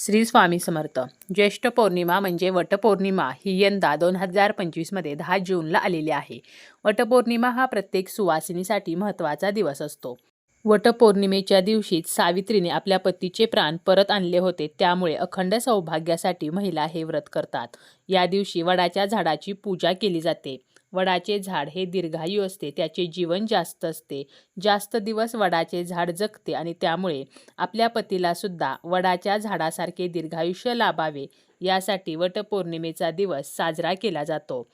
श्री स्वामी समर्थ. ज्येष्ठ पौर्णिमा म्हणजे वटपौर्णिमा ही यंदा दोन हजार पंचवीसमध्ये दहा जूनला आलेली आहे. वटपौर्णिमा हा प्रत्येक सुवासिनीसाठी महत्त्वाचा दिवस असतो. वटपौर्णिमेच्या दिवशीच सावित्रीने आपल्या पतीचे प्राण परत आणले होते त्यामुळे अखंड सौभाग्यासाठी महिला हे व्रत करतात. या दिवशी वडाच्या झाडाची पूजा केली जाते. वडाचे झाड हे दीर्घायू असते त्याचे जीवन जास्त असते. जास्त दिवस वडाचे झाड जगते आणि त्यामुळे आपल्या पतीला सुद्धा वडाच्या झाडासारखे दीर्घायुष्य लाभावे. यासाठी वटपौर्णिमेचा दिवस साजरा केला जातो.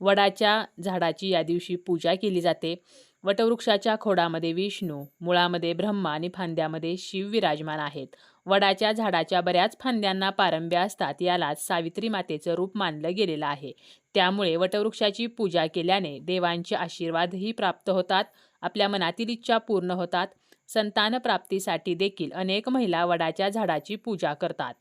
वडाच्या झाडाची या दिवशी पूजा केली जाते. वटवृक्षाच्या खोडामध्ये विष्णू मुळामध्ये ब्रह्मा आणि फांद्यामध्ये शिव विराजमान आहेत. वडाच्या झाडाच्या बऱ्याच फांद्यांना पारंब्या असतात यालाच सावित्री मातेचं रूप मानलं गेलेलं आहे. त्यामुळे वटवृक्षाची पूजा केल्याने देवांचे आशीर्वादही प्राप्त होतात आपल्या मनातील इच्छा पूर्ण होतात. संतान प्राप्तीसाठी देखील अनेक महिला वडाच्या झाडाची पूजा करतात.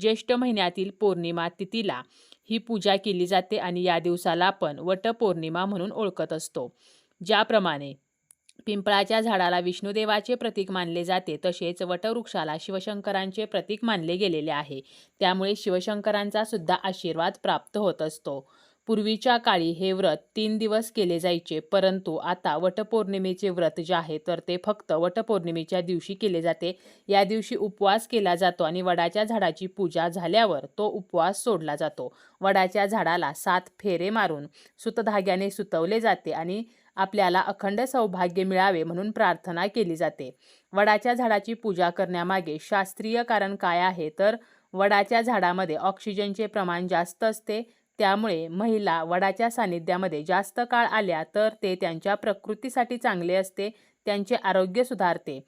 ज्येष्ठ महिन्यातील पौर्णिमा तिथीला ही पूजा केली जाते आणि या दिवसाला आपण वटपौर्णिमा म्हणून ओळखत असतो. ज्याप्रमाणे पिंपळाच्या झाडाला विष्णुदेवाचे प्रतीक मानले जाते तसेच वटवृक्षाला शिवशंकरांचे प्रतीक मानले गेलेले आहे. त्यामुळे शिवशंकरांचा सुद्धा आशीर्वाद प्राप्त होत असतो. पूर्वीच्या काळी हे व्रत तीन दिवस केले जायचे परंतु आता वटपौर्णिमेचे व्रत जे आहे तर ते फक्त वटपौर्णिमेच्या दिवशी केले जाते. या दिवशी उपवास केला जातो आणि वडाच्या झाडाची पूजा झाल्यावर तो उपवास सोडला जातो. वडाच्या झाडाला सात फेरे मारून सुतधाग्याने सुतवले जाते आणि आपल्याला अखंड सौभाग्य मिळावे म्हणून प्रार्थना केली जाते. वडाच्या झाडाची पूजा करण्यामागे शास्त्रीय कारण काय आहे? तर वडाच्या झाडामध्ये ऑक्सिजनचे प्रमाण जास्त असते त्यामुळे महिला वडाच्या सानिध्यामध्ये जास्त काळ आल्या तर ते त्यांच्या प्रकृतीसाठी चांगले असते त्यांचे आरोग्य सुधारते.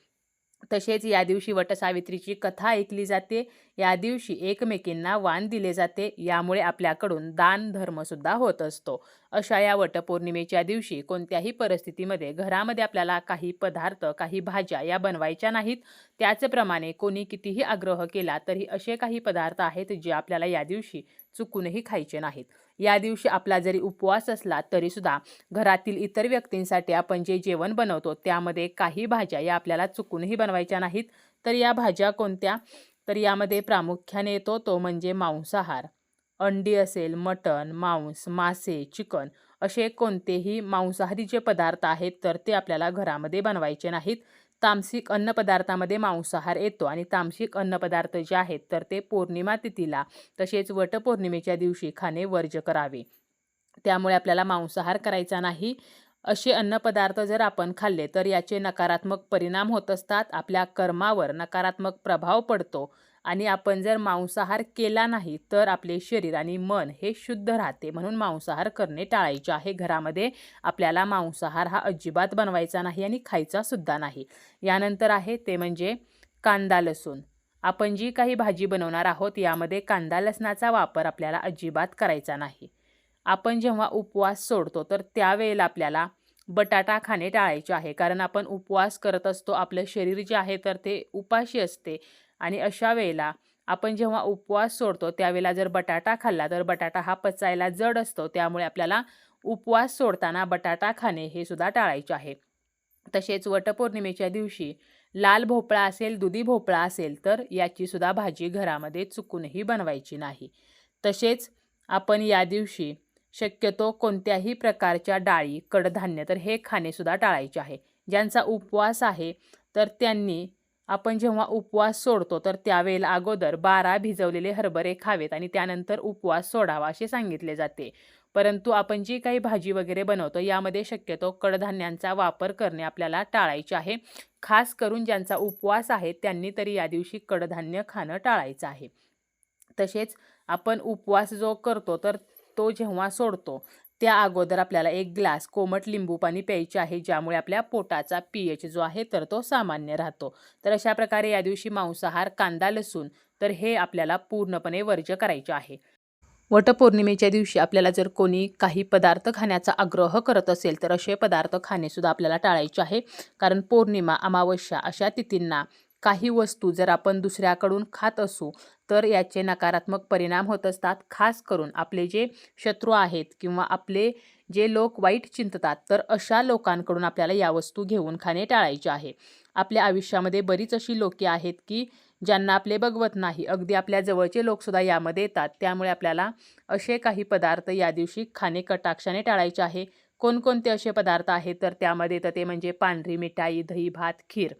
तसेच या दिवशी वटसावित्रीची कथा ऐकली जाते. या दिवशी एकमेकींना वाण दिले जाते. यामुळे आपल्याकडून दान धर्मसुद्धा होत असतो. अशा या वटपौर्णिमेच्या दिवशी कोणत्याही परिस्थितीमध्ये घरामध्ये आपल्याला काही पदार्थ काही भाज्या या बनवायच्या नाहीत. त्याचप्रमाणे कोणी कितीही आग्रह केला तरी असे काही पदार्थ आहेत जे आपल्याला या दिवशी चुकूनही खायचे नाहीत. या दिवशी आपला जरी उपवास असला तरीसुद्धा घरातील इतर व्यक्तींसाठी आपण जे जेवण बनवतो त्यामध्ये काही भाज्या या आपल्याला चुकूनही बनवायच्या नाहीत. तर या भाज्या कोणत्या? तर यामध्ये प्रामुख्याने येतो तो म्हणजे मांसाहार. अंडी असेल मटण मांस मासे चिकन असे कोणतेही मांसाहारी जे पदार्थ आहेत तर ते आपल्याला घरामध्ये बनवायचे नाहीत. तामसिक अन्नपदार्थामध्ये मांसाहार येतो आणि तामसिक अन्नपदार्थ जे आहेत तर ते पौर्णिमा तिथीला तसेच वटपौर्णिमेच्या दिवशी खाणे वर्ज करावे. त्यामुळे आपल्याला मांसाहार करायचा नाही. असे अन्नपदार्थ जर आपण खाल्ले तर याचे नकारात्मक परिणाम होत असतात. आपल्या कर्मावर नकारात्मक प्रभाव पडतो. आणि आपण जर मांसाहार केला नाही तर आपले शरीर आणि मन हे शुद्ध राहते. म्हणून मांसाहार करणे टाळायचे आहे. घरामध्ये आपल्याला मांसाहार हा अजिबात बनवायचा नाही आणि खायचा सुद्धा नाही. यानंतर आहे ते म्हणजे कांदा लसूण. आपण जी काही भाजी बनवणार आहोत यामध्ये कांदा लसणाचा वापर आपल्याला अजिबात करायचा नाही. आपण जेव्हा उपवास सोडतो तर त्यावेळेला आपल्याला बटाटा खाणे टाळायचे आहे. कारण आपण उपवास करत असतो आपलं शरीर जे आहे तर ते उपाशी असते. आणि अशा वेळेला आपण जेव्हा उपवास सोडतो त्यावेळेला जर बटाटा खाल्ला तर बटाटा हा पचायला जड असतो. त्यामुळे आपल्याला उपवास सोडताना बटाटा खाणे हे सुद्धा टाळायचे आहे. तसेच वटपौर्णिमेच्या दिवशी लाल भोपळा असेल दुधी भोपळा असेल तर याची सुद्धा भाजी घरामध्ये चुकूनही बनवायची नाही. तसेच आपण या दिवशी शक्यतो कोणत्याही प्रकारच्या डाळी कडधान्य तर हे खाणेसुद्धा टाळायचे आहे. ज्यांचा उपवास आहे तर त्यांनी आपण जेव्हा उपवास सोडतो तर त्यावेळेला अगोदर बारा भिजवलेले हरभरे खावेत आणि त्यानंतर उपवास सोडावा असे सांगितले जाते. परंतु आपण जी काही भाजी वगैरे बनवतो यामध्ये शक्यतो कडधान्यांचा वापर करणे आपल्याला टाळायचे आहे. खास करून ज्यांचा उपवास आहे त्यांनी तरी या दिवशी कडधान्य खाणं टाळायचं आहे. तसेच आपण उपवास जो करतो तर तो जेव्हा सोडतो त्या अगोदर आपल्याला एक ग्लास कोमट लिंबू पाणी प्यायचे आहे ज्यामुळे आपल्या पोटाचा पी एच जो आहे तर तो सामान्य राहतो. तर अशा प्रकारे या दिवशी मांसाहार कांदा लसूण तर हे आपल्याला पूर्णपणे वर्ज करायचे आहे. वटपौर्णिमेच्या दिवशी आपल्याला जर कोणी काही पदार्थ खाण्याचा आग्रह करत असेल तर असे पदार्थ खाणेसुद्धा आपल्याला टाळायचे आहे. कारण पौर्णिमा अमावस्या अशा तिथींना काही वस्तू जर आपण दुसऱ्याकडून खात असू तर याचे नकारात्मक परिणाम होत असतात. खास करून आपले जे शत्रू आहेत किंवा आपले जे लोक वाईट चिंततात तर अशा लोकांकडून आपल्याला या वस्तू घेऊन खाणे टाळायचे आहे. आपल्या आयुष्यामध्ये बरीच अशी लोके आहेत की ज्यांना आपले बघवत नाही. अगदी आपल्या जवळचे लोकसुद्धा यामध्ये येतात. त्यामुळे आपल्याला असे काही पदार्थ या दिवशी खाणे कटाक्षाने टाळायचे आहे. कोणकोणते असे पदार्थ आहेत? तर त्यामध्ये येतं ते म्हणजे पांढरी मिठाई दही भात खीर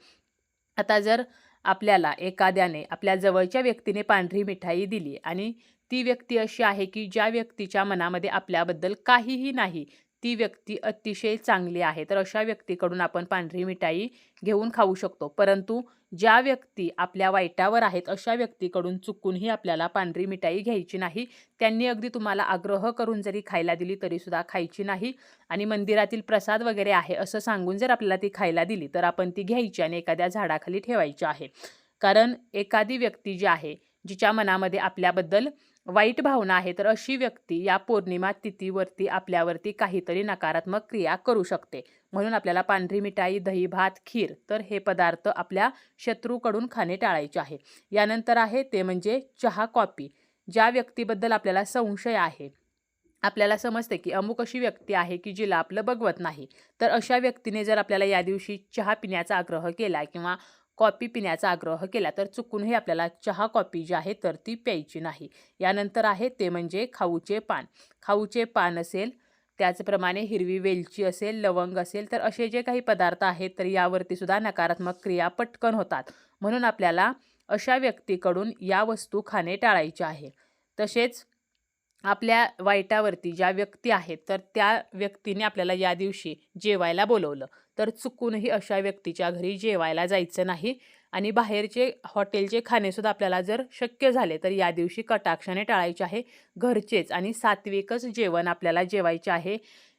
आता जर आपल्याला एखाद्याने आपल्या जवळच्या व्यक्तीने पांढरी मिठाई दिली आणि ती व्यक्ती अशी आहे की ज्या व्यक्तीच्या मनामध्ये आपल्याबद्दल काहीही नाही ती व्यक्ती अतिशय चांगली आहे. तर अशा व्यक्तीकडून आपण पांढरी मिठाई घेऊन खाऊ शकतो. परंतु ज्या व्यक्ती आपल्या वाईटावर आहेत अशा व्यक्तीकडून चुकूनही आपल्याला पांढरी मिठाई घ्यायची नाही. त्यांनी अगदी तुम्हाला आग्रह करून जरी खायला दिली तरीसुद्धा खायची नाही. आणि मंदिरातील प्रसाद वगैरे आहे असं सांगून जर आपल्याला ती खायला दिली तर आपण ती घ्यायची आणि एखाद्या झाडाखाली ठेवायची आहे. कारण एखादी व्यक्ती जी आहे जिच्या मनामध्ये आपल्याबद्दल वाईट भावना आहे तर अशी व्यक्ती या पौर्णिमा तिथीवरती आपल्यावरती काहीतरी नकारात्मक क्रिया करू शकते. म्हणून आपल्याला पांढरी मिठाई दही भात खीर तर हे पदार्थ आपल्या शत्रूकडून खाणे टाळायचे आहे. यानंतर आहे ते म्हणजे चहा कॉपी ज्या व्यक्तीबद्दल आपल्याला संशय आहे आपल्याला समजते की अमुक अशी व्यक्ती आहे की जिला आपलं बघवत नाही. तर अशा व्यक्तीने जर आपल्याला या दिवशी चहा पिण्याचा आग्रह केला किंवा कॉफी पिण्याचा आग्रह केला तर चुकूनही आपल्याला चहा कॉफी जी आहे तर ती प्यायची नाही. यानंतर आहे ते म्हणजे खाऊचे पान. खाऊचे पान असेल त्याचप्रमाणे हिरवी वेलची असेल लवंग असेल तर असे जे काही पदार्थ आहेत तर यावरती सुद्धा नकारात्मक क्रिया पटकन होतात. म्हणून आपल्याला अशा व्यक्तीकडून या वस्तू खाणे टाळायचे आहे. तसेच आपल्या वाईटावरती ज्या व्यक्ती आहेत तर त्या व्यक्तीने आपल्याला या दिवशी जेवायला बोलवलं. तर चुकूनही अशा व्यक्तीच्या घरी जेवायला जायचं नाही. आणि बाहेरचे हॉटेलचे खाणेसुद्धा आपल्याला जर शक्य झाले तर या दिवशी कटाक्षाने टाळायचे आहे. घरचेच आणि सात्विकच जेवण आपल्याला जेवायचे आहे.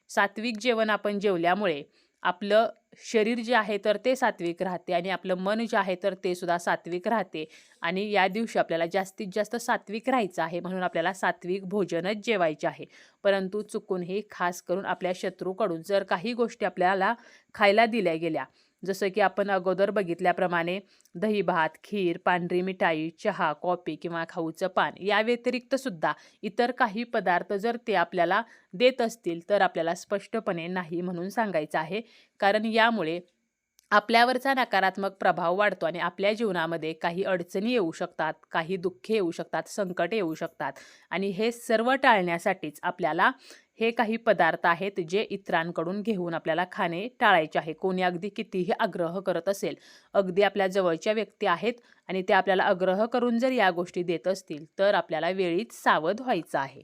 सात्विक जेवण आपण जेवल्यामुळे आपलं शरीर जे आहे तर ते सात्विक राहते आणि आपलं मन जे आहे तर ते सुद्धा सात्विक राहते. आणि या दिवशी आपल्याला जास्तीत जास्त सात्विक राहायचं आहे म्हणून आपल्याला सात्विक भोजनच जेवायचे आहे. परंतु चुकूनही खास करून आपल्या शत्रूकडून जर काही गोष्टी आपल्याला खायला दिल्या गेल्या जसं की आपण अगोदर बघितल्याप्रमाणे दही भात खीर पांढरी मिठाई चहा कॉफी किंवा खाऊचं पान या व्यतिरिक्त सुद्धा इतर काही पदार्थ जर ते आपल्याला देत असतील तर आपल्याला स्पष्टपणे नाही म्हणून सांगायचं आहे. कारण यामुळे आपल्यावरचा नकारात्मक प्रभाव वाढतो आणि आपल्या जीवनामध्ये काही अडचणी येऊ शकतात काही दुःखे येऊ शकतात संकट येऊ शकतात आणि हे सर्व टाळण्यासाठीच आपल्याला हे काही पदार्थ आहेत जे इतरांकडून घेऊन आपल्याला खाणे टाळायचे आहे. कोणी अगदी कितीही आग्रह करत असेल अगदी आपल्या जवळच्या व्यक्ती आहेत आणि ते आपल्याला आग्रह करून जर या गोष्टी देत असतील तर आपल्याला वेळीच सावध व्हायचं आहे.